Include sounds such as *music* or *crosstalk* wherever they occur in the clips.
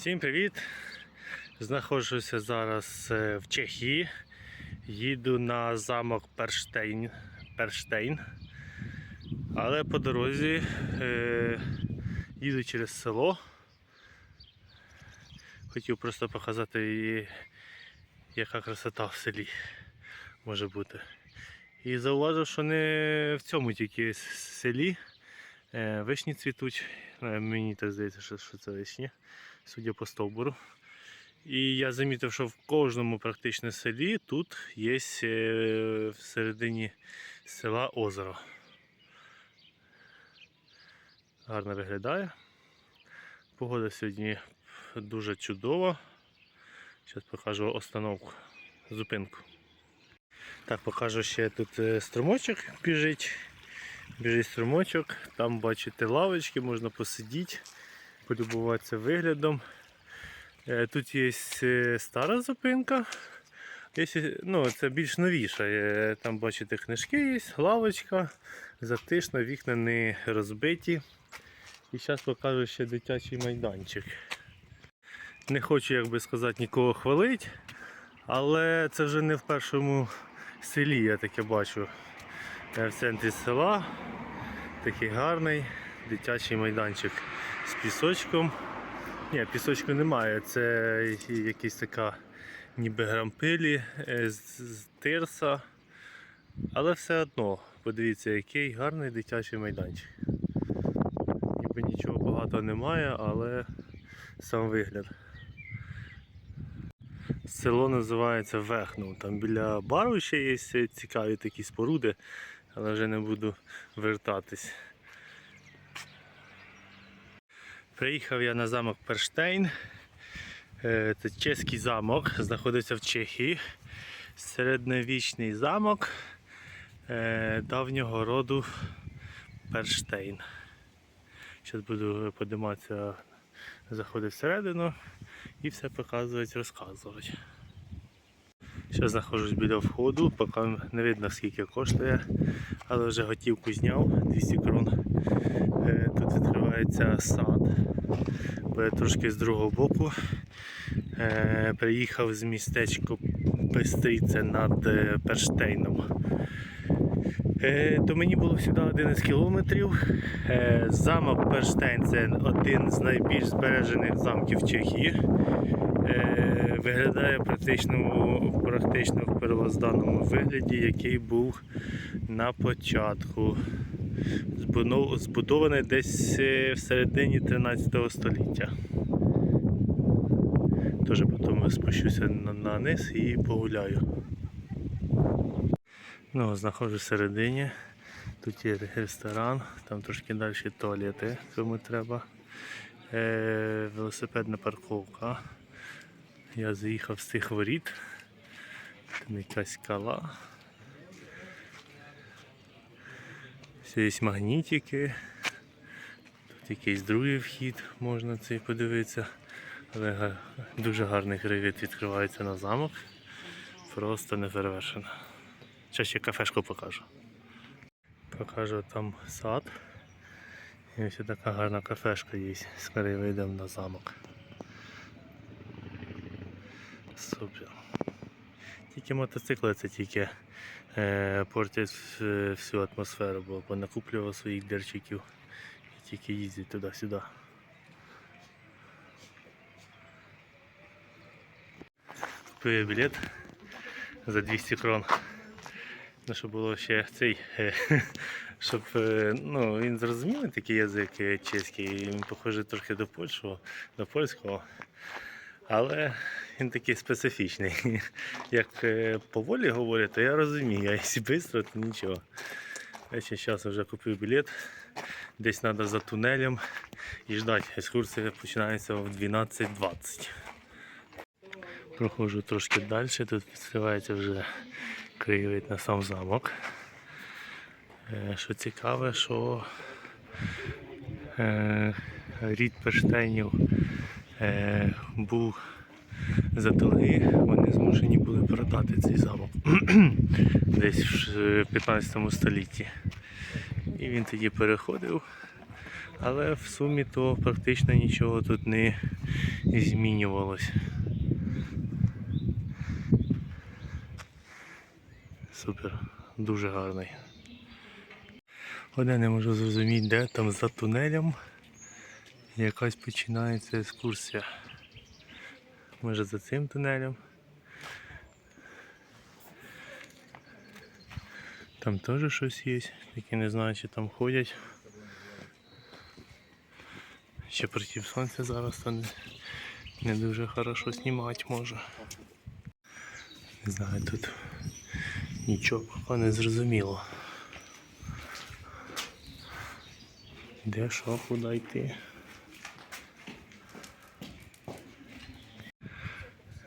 Всім привіт! Знаходжуся зараз е, в Чехії. Їду на замок Перштейн. Перштейн. Але по дорозі е, їду через село. Хотів просто показати, яка красота в селі може бути. І зауважив, що не в цьому тільки селі е, вишні цвітуть. Е, Мені так здається, що це вишні судя по стовбуру. І я замітив, що в кожному практично селі тут є е, всередині села озеро. Гарно виглядає. Погода сьогодні дуже чудова. Зараз покажу остановку, зупинку. Так, покажу ще тут е, струмочок біжить. Біжить струмочок, там бачите лавочки, можна посидіти полюбуватися виглядом. Е, Тут є е, стара зупинка. Ну, це більш новіша. Е, Там бачите книжки є, лавочка, затишно, вікна не розбиті. І зараз покажу ще дитячий майданчик. Не хочу, як би сказати, нікого хвалити, але це вже не в першому селі, я таке бачу. В центрі села такий гарний дитячий майданчик з пісочком. Ні, пісочку немає, це якась така ніби грампилі е, з, тирса. Але все одно, подивіться, який гарний дитячий майданчик. Ніби нічого багато немає, але сам вигляд. Село називається Вехнув. Там біля бару ще є цікаві такі споруди, але вже не буду вертатись. Приїхав я на замок Перштейн. Е, Це чеський замок, знаходиться в Чехії. Середньовічний замок е, давнього роду Перштейн. Зараз буду подиматися, заходити всередину і все показувати, розказувати. Зараз знаходжусь біля входу, поки не видно скільки коштує, але вже готівку зняв 200 крон. Е, Тут відкривається сад. Я трошки з другого боку. Е, Приїхав з містечка Пестрице над е, Перштейном. Е, То мені було сюди 11 кілометрів. Е, Замок Перштейн це один з найбільш збережених замків Чехії. Е, Виглядає практично, практично в первозданному вигляді, який був на початку. Збудований десь е, в середині 13 століття. Теж потім спущуся на, низ і погуляю. Ну, знаходжусь всередині. Тут є ресторан, там трошки далі туалети, кому треба. Е, велосипедна парковка. Я заїхав з цих воріт. Там якась скала. Все є магнітики. Тут якийсь другий вхід, можна цей подивитися. Але дуже гарний краєвид відкривається на замок. Просто неперевершено. Зараз ще кафешку покажу. Покажу там сад. І ось така гарна кафешка є з краєвидом на замок. Супер. Тільки мотоцикли це тільки портять е, всю атмосферу, бо понакуплював своїх дерчиків і тільки їздять туди-сюди. Купив білет за 200 крон. Ну, щоб було ще цей, е, *laughs* щоб е, ну, він зрозумілий такий язик чеський, він похожий трохи до польського, до польського. Але він такий специфічний. *laughs* Як е, поволі говорять, то я розумію, а якщо швидко, то нічого. Я ще зараз вже купив білет. Десь треба за тунелем і ждати. Екскурсія починається в 12.20. Проходжу трошки далі, тут відкривається вже краєвид на сам замок. Е, Що цікаве, що е, рід Перштейнів е, був за долги, вони змушені були продати цей замок *clears throat* десь в 15 столітті. І він тоді переходив Але в сумі то практично нічого тут не змінювалось. Супер, дуже гарний. Одне не можу зрозуміти, де там за тунелем якась починається екскурсія. Може за цим тунелем. Там теж щось є, тільки не знаю, чи там ходять. Ще проти сонця зараз то не, не дуже хорошо знімати може. Не знаю, тут нічого поки не зрозуміло. Де що, куди йти?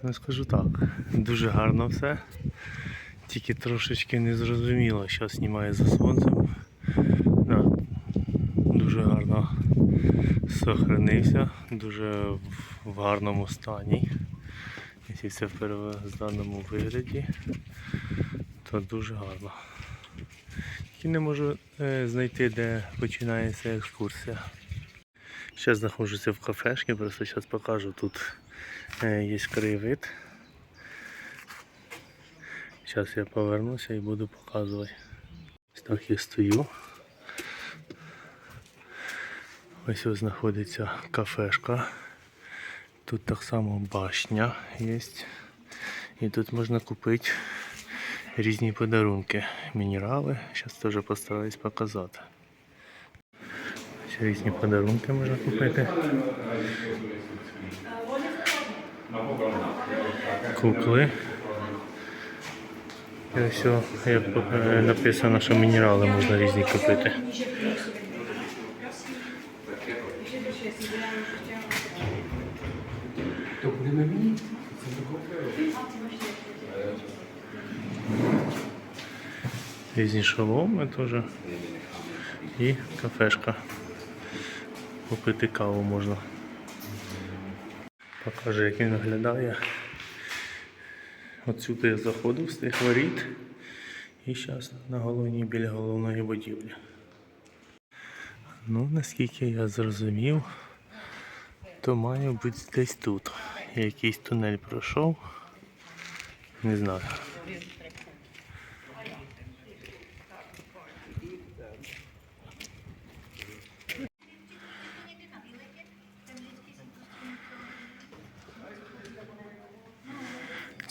Ну скажу так, дуже гарно все. Тільки трошечки незрозуміло. Зараз знімаю за сонцем. Да, дуже гарно сохранився, дуже в- гарному стані. Якщо це в первозданному вигляді, то дуже гарно. Тільки не можу е, знайти, де починається екскурсія. Зараз знаходжуся в кафешці, просто зараз покажу. Тут е, є краєвид. Зараз я повернуся і буду показувати. Ось так я стою. Ось ось знаходиться кафешка. Тут так само башня є. І тут можна купити різні подарунки. Мінерали. Зараз теж постараюсь показати. Різні подарунки можна купити. Кукли. І ось, як е, написано, що мінерали можна різні купити. Різні шоломи теж. І кафешка. Купити каву можна. Покажу, як він виглядає. Отсюди я заходив з тих воріт. І зараз на головній біля головної будівлі. Ну, наскільки я зрозумів, то має бути десь тут. Якийсь тунель пройшов. Не знаю.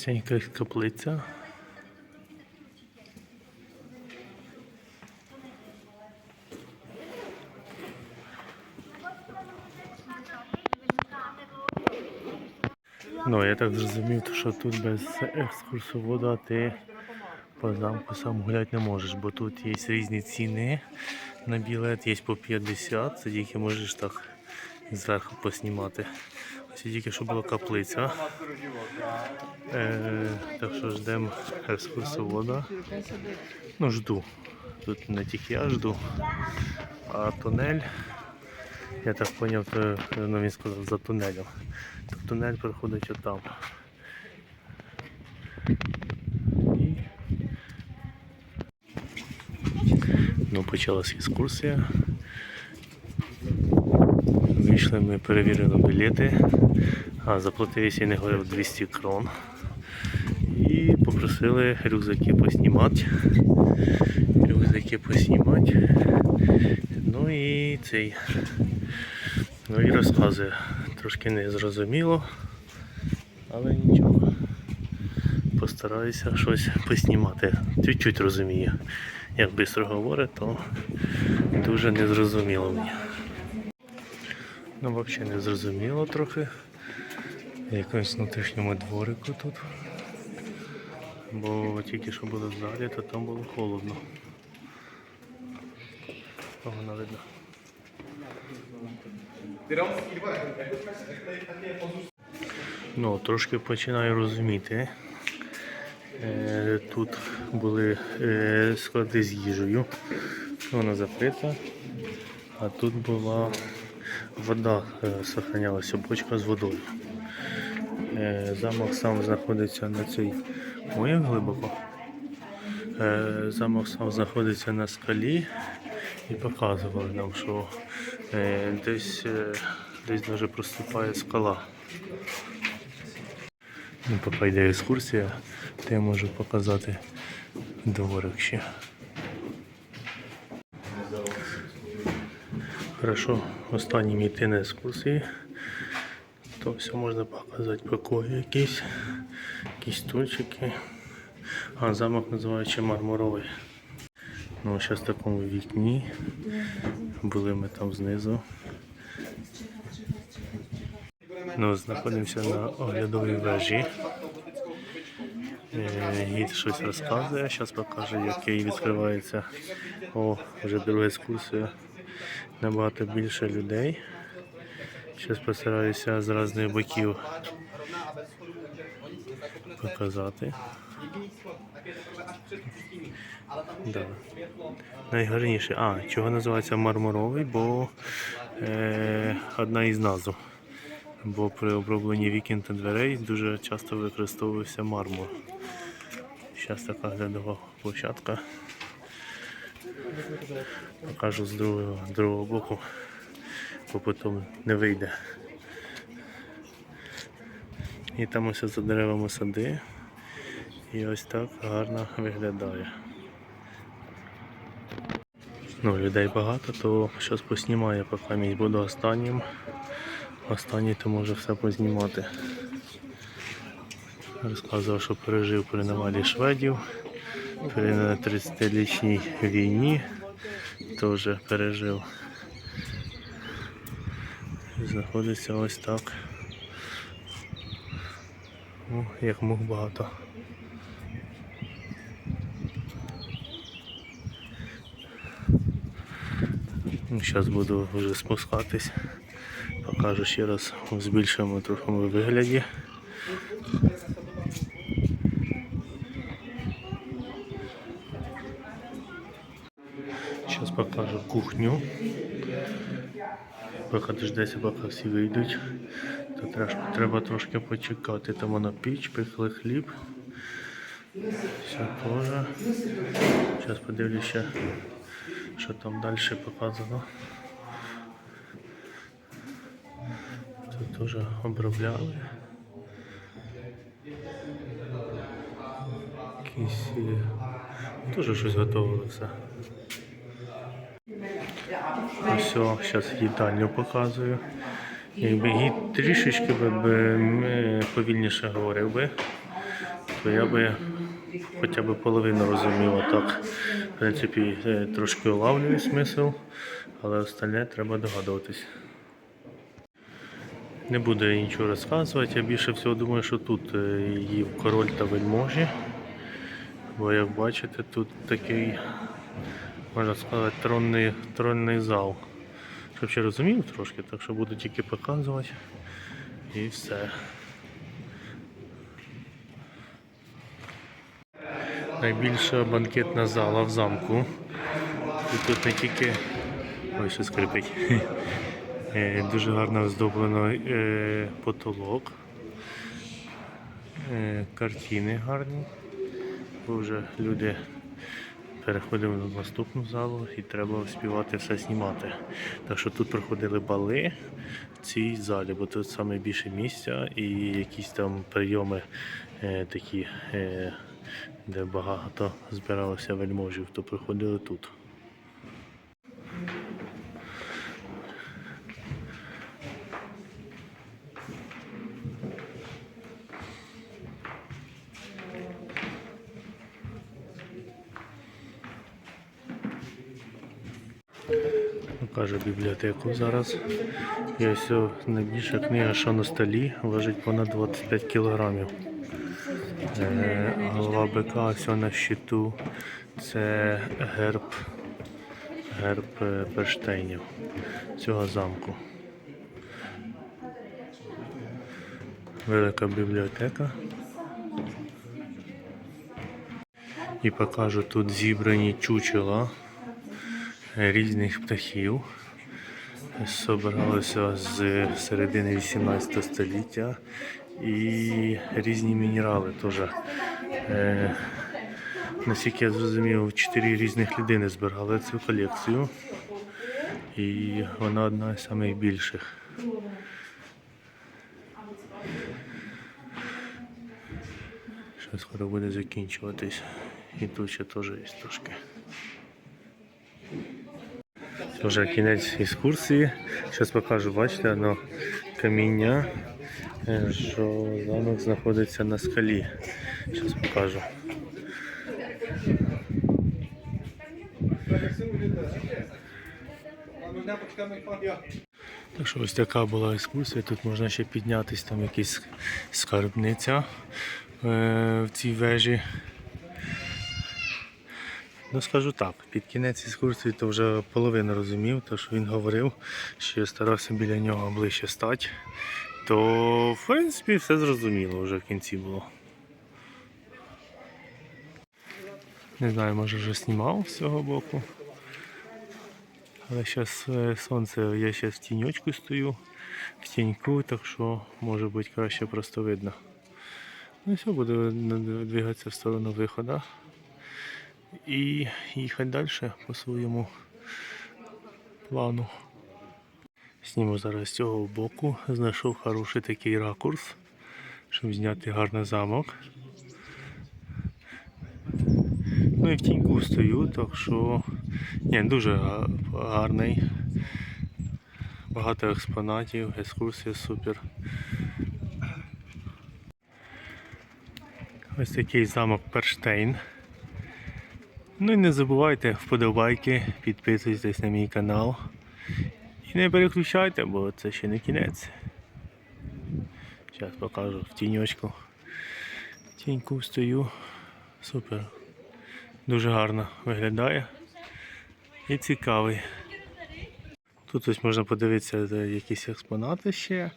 Це якась каплиця. Ну, я так зрозумів, що тут без екскурсовода ти по замку сам гуляти не можеш, бо тут є різні ціни на білет, є по 50, це тільки можеш так зверху поснімати. Ось тільки що була каплиця. Е, так що ждемо екскурсовода. Ну, жду. Тут не тільки я жду, а тунель. Я так зрозумів, то, ну, він сказав за тунелем. То тунель проходить отам. Ну, почалась екскурсія. Вийшли ми, перевірили білети. А, заплатив, якщо не говорив, 200 крон. І попросили рюкзаки поснімати. Рюкзаки поснімати. Ну і цей. Ну і розказує. Трошки не зрозуміло, але нічого. Постараюся щось поснімати. Чуть-чуть розумію. Як швидко говорить, то дуже незрозуміло мені. Ну, взагалі не зрозуміло трохи. В якомусь внутрішньому дворику тут. Бо тільки що було в то там було холодно. Погано видно. Ну, трошки починаю розуміти. Е, Тут були е, склади з їжею. Вона закрита. А тут була вода, е, сохранялася бочка з водою. Е, Замок сам знаходиться на цій. Ой, глибоко. Е, Замок сам знаходиться на скалі і показували нам, що Десь, десь даже проступає скала. Ну, поки йде екскурсія, то я можу показати дворик ще. Хорошо, останнім йти на екскурсії. То все можна показати покої якісь, якісь стульчики. А замок називається мармуровий. Ну, зараз в такому вікні. Були ми там знизу. Ну, знаходимося на оглядовій вежі. Е, Гід щось розказує, зараз покаже, який відкривається. О, вже друга екскурсія. Набагато більше людей. Зараз постараюся з різних боків показати. Да. Найгарніше. А, чого називається мармуровий, бо е, одна із назв. Бо при обробленні вікін та дверей дуже часто використовувався мармур. Зараз така глядова площадка. Покажу з другого, другого боку, бо потім не вийде. І там ось за деревами сади. І ось так гарно виглядає. Ну, людей багато, то зараз поснімаю, поки мій буду останнім. Останній то може все познімати. Розказував, що пережив при навалі шведів, при 30-річній війні теж пережив. Знаходиться ось так. Ну, як мог багато. Зараз буду вже спускатись. Покажу ще раз у збільшеному трохому вигляді. Кухню. Поки дождеться, поки всі вийдуть, то треба, треба трошки почекати. Там вона піч, пекли хліб. Все теж. Зараз подивлюся, що там далі показано. Тут теж обробляли. Якісь е, теж щось готували все. Ось, зараз їдальню показую. Якби гід трішечки би, би повільніше говорив би, то я би хоча б половину розумів. А так, в принципі, е, трошки улавлюю смисл, але остальне треба догадуватись. Не буду я нічого розказувати, я більше всього думаю, що тут е, їв король та вельможі. Бо як бачите, тут такий, можна сказати, тронний, тронний зал. Щоб ще розумів трошки, так що буду тільки показувати і все. Найбільша банкетна зала в замку. І тут не тільки. Ой, що скрипить. *laughs* Е, Дуже гарно оздоблено е, потолок. Е, Картини гарні. Бо вже люди переходимо на наступну залу і треба співати все знімати. Так що тут проходили бали в цій залі, бо тут саме більше місця і якісь там прийоми е, такі, е, де багато збиралося вельможів, то проходили тут. Покажу бібліотеку зараз. І ось найбільша книга, що на столі, важить понад 25 кілограмів. Е, голова бика, все на щиту. Це герб, герб е, Берштейнів цього замку. Велика бібліотека. І покажу тут зібрані чучела різних птахів. Собиралося з середини 18 століття і різні мінерали теж. Е, наскільки я зрозумів, чотири різних людини збирали цю колекцію. І вона одна з найбільших. Що скоро буде закінчуватись. І тут ще теж є трошки. Вже кінець екскурсії. Зараз покажу, бачите, одно каміння, е, що замок знаходиться на скалі. Зараз покажу. Так що ось така була екскурсія. Тут можна ще піднятися, там якась скарбниця е, в цій вежі. Ну скажу так, під кінець екскурсії то вже половину розумів, то що він говорив, що я старався біля нього ближче стати, то в принципі все зрозуміло вже в кінці було. Не знаю, може вже знімав з цього боку. Але зараз сонце, я зараз в тіньочку стою, в тіньку, так що може бути краще просто видно. Ну і все, буду двигатися в сторону виходу і їхати далі по своєму плану. Зніму зараз з цього боку, знайшов хороший такий ракурс, щоб зняти гарний замок. Ну і в тіньку стою, так що ні, дуже гарний. Багато експонатів, екскурсія супер. Ось такий замок Перштейн. Ну і не забувайте вподобайки, підписуйтесь на мій канал. І не переключайте, бо це ще не кінець. Зараз покажу в тіньочку. Тіньку стою. Супер. Дуже гарно виглядає. І цікавий. Тут ось можна подивитися якісь експонати ще.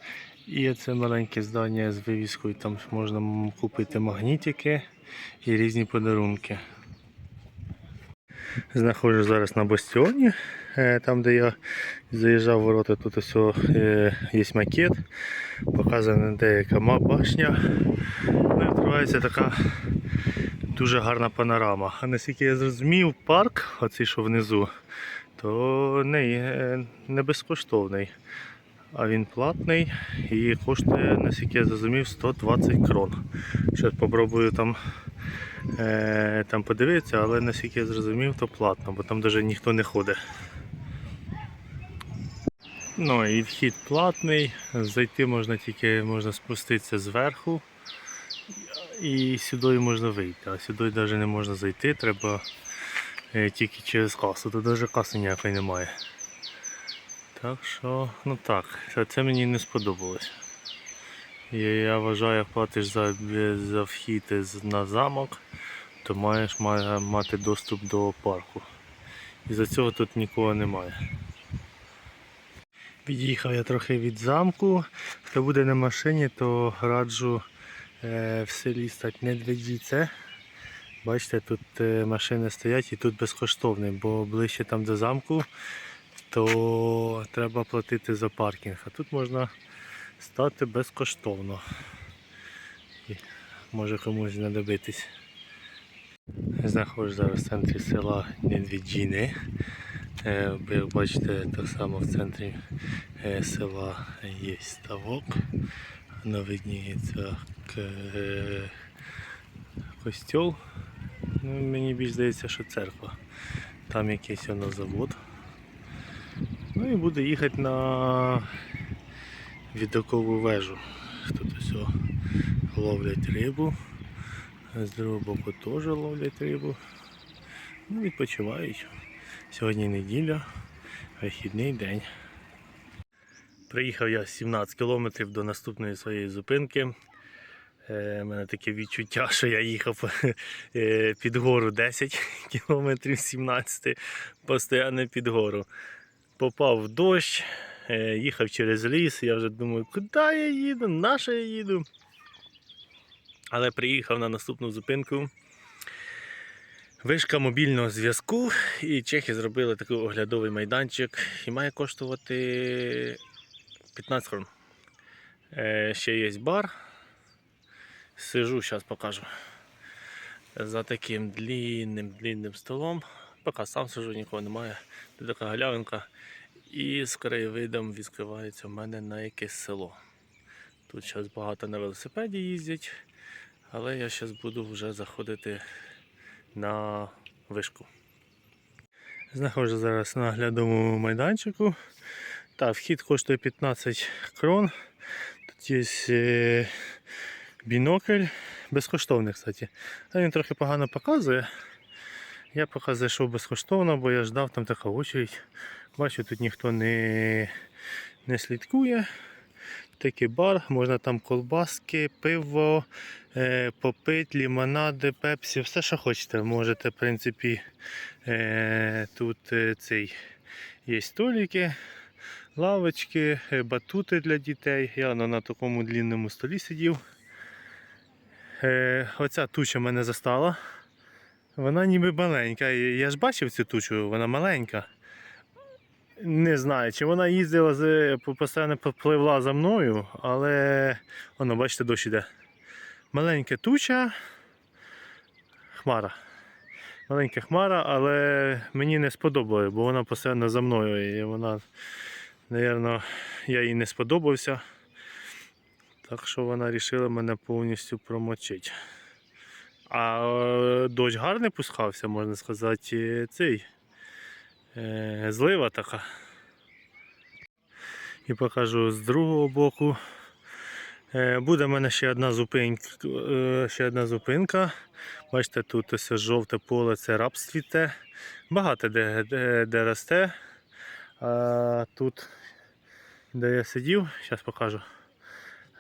І це маленьке здання з вивіскою, там можна купити магнітики і різні подарунки. Знаходжусь зараз на бастіоні, е, там де я заїжджав в ворота, тут ось е, є макет, показана деяка башня. Ну, відкривається така дуже гарна панорама. А наскільки я зрозумів, парк, оцей що внизу, то не, не безкоштовний. А він платний і коштує, наскільки я зрозумів, 120 крон. Зараз спробую там, е, там подивитися, але наскільки я зрозумів, то платно, бо там навіть ніхто не ходить. Ну і вхід платний, зайти можна тільки можна спуститися зверху. І сюди можна вийти, а сюди навіть не можна зайти, треба е, тільки через касу. Тут навіть каси ніякої немає. Так що, ну так, це, мені не сподобалось. Я, я вважаю, як платиш за, за вхід на замок, то маєш мати доступ до парку. І за цього тут нікого немає. Від'їхав я трохи від замку. Хто буде на машині, то раджу е, в селі стати не двіжіться. Бачите, тут е, машини стоять і тут безкоштовний, бо ближче там до замку, то треба платити за паркінг. А тут можна стати безкоштовно. І може комусь знадобитись. Знаходжусь зараз в центрі села Недвіджіни. Е, Як бачите, так само в центрі е, села є ставок. Воно видніється к- костьол. Ну, мені більш здається, що церква. Там якийсь воно завод. Ну і буду їхати на відокову вежу. Тут ось ловлять рибу. З другого боку теж ловлять рибу. Ну, відпочивають. Сьогодні неділя, вихідний день. Приїхав я 17 кілометрів до наступної своєї зупинки. Е, У мене таке відчуття, *laughs* що я їхав е, під гору 10 *laughs* кілометрів 17, постійно під гору. Попав в дощ, е, їхав через ліс, я вже думаю, куди я їду, на що я їду. Але приїхав на наступну зупинку. Вишка мобільного зв'язку, і чехи зробили такий оглядовий майданчик і має коштувати 15 крон. Е, ще є бар. Сижу, зараз покажу. За таким длинним длинним столом. Поки сам сижу, нікого немає. Тут така галявинка. І з краєвидом відкривається в мене на якесь село. Тут зараз багато на велосипеді їздять, але я зараз буду вже заходити на вишку. Знаходжу зараз на оглядовому майданчику. Так, вхід коштує 15 крон. Тут є е, бінокль, безкоштовний, кстати. Він трохи погано показує. Я поки зайшов безкоштовно, бо я ждав, там така очередь. Бачу, тут ніхто не, не слідкує. Такий бар, можна там колбаски, пиво, е, попити, лімонади, пепсі, все, що хочете. Можете, в принципі, е, тут е, цей є столики, лавочки, е, батути для дітей. Я на, такому длинному столі сидів. Е, оця туча мене застала. Вона ніби маленька. Я ж бачив цю тучу, вона маленька. Не знаю, чи вона їздила постійно попливла за мною, але воно, бачите, дощ іде. Маленька туча, хмара. Маленька хмара, але мені не сподобалось, бо вона постійно за мною. І вона, напевно, я їй не сподобався. Так що вона вирішила мене повністю промочити. А е, дощ гарний пускався, можна сказати, цей злива така. І покажу з другого боку. Е, Буде в мене ще одна зупинка. е, Ще одна зупинка. Бачите, тут ось жовте поле, це рапс цвіте. Багато де, де, де росте. А тут, де я сидів, зараз покажу.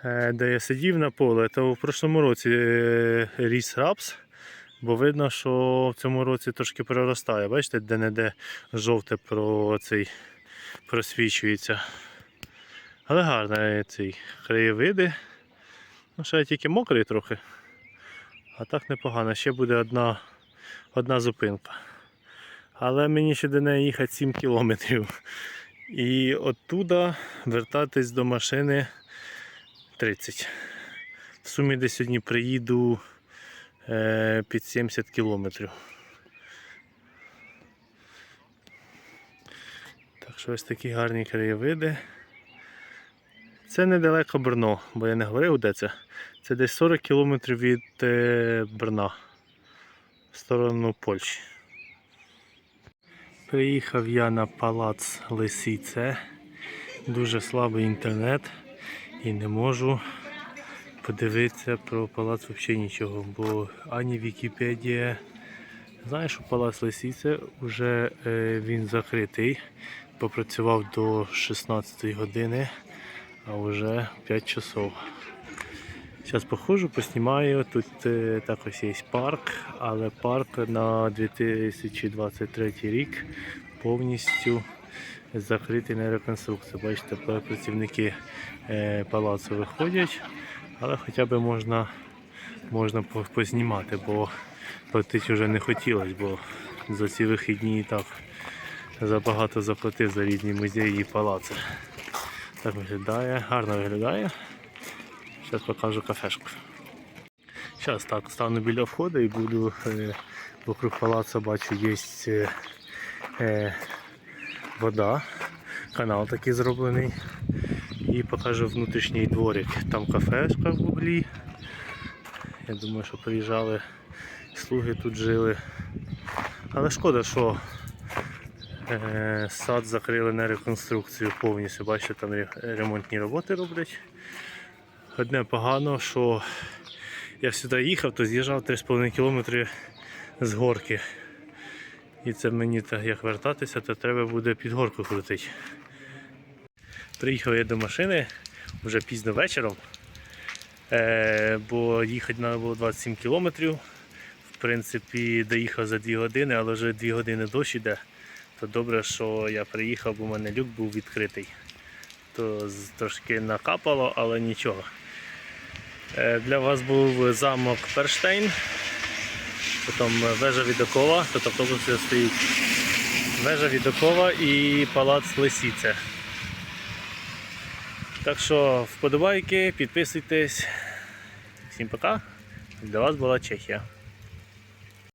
Е, Де я сидів на поле, то в прошлому році е, ріс рапс. Бо видно, що в цьому році трошки проростає. Бачите, де-не-де жовте про цей просвічується. Але гарно цей краєвиди. Ну, ще тільки мокрий трохи. А так непогано. Ще буде одна, одна зупинка. Але мені ще до неї їхати 7 кілометрів. І оттуда вертатись до машини 30. В сумі десь сьогодні приїду під 70 кілометрів. Так що ось такі гарні краєвиди. Це недалеко Брно, бо я не говорив, де це. Це десь 40 кілометрів від е, Брна в сторону Польщі. Приїхав я на палац Лисіце. Дуже слабий інтернет і не можу подивитися про палац взагалі нічого, бо ані Вікіпедія. Знаю, що палац Лисіце вже е, він закритий. Попрацював до 16 години, а вже 5 часов. Зараз походжу, поснімаю. Тут е, також є парк, але парк на 2023 рік повністю закритий на реконструкцію. Бачите, працівники е, палацу виходять, але хоча б можна, можна познімати, бо платити вже не хотілося, бо за ці вихідні і так забагато заплатив за різні музеї і палаци. Так виглядає, гарно виглядає. Зараз покажу кафешку. Зараз так, стану біля входу і буду е, вокруг палацу бачу є е, е, вода, канал такий зроблений. І покажу внутрішній дворик. Там кафешка в углі. Я думаю, що приїжджали слуги тут жили. Але шкода, що е, сад закрили на реконструкцію повністю. Бачите, там ремонтні роботи роблять. Одне погано, що я сюди їхав, то з'їжджав 3,5 кілометри з горки. І це мені так, як вертатися, то треба буде під горку крутити. Приїхав я до машини вже пізно вечором, е, бо їхати треба було 27 кілометрів. В принципі, доїхав за 2 години, але вже 2 години дощ іде. То добре, що я приїхав, бо в мене люк був відкритий. То трошки накапало, але нічого. Е, Для вас був замок Перштейн, потім вежа Відокова, тут автобус стоїть. Вежа Відокова і палац Лисіце. Так що вподобайки, підписуйтесь. Всім пока. Для вас була Чехія.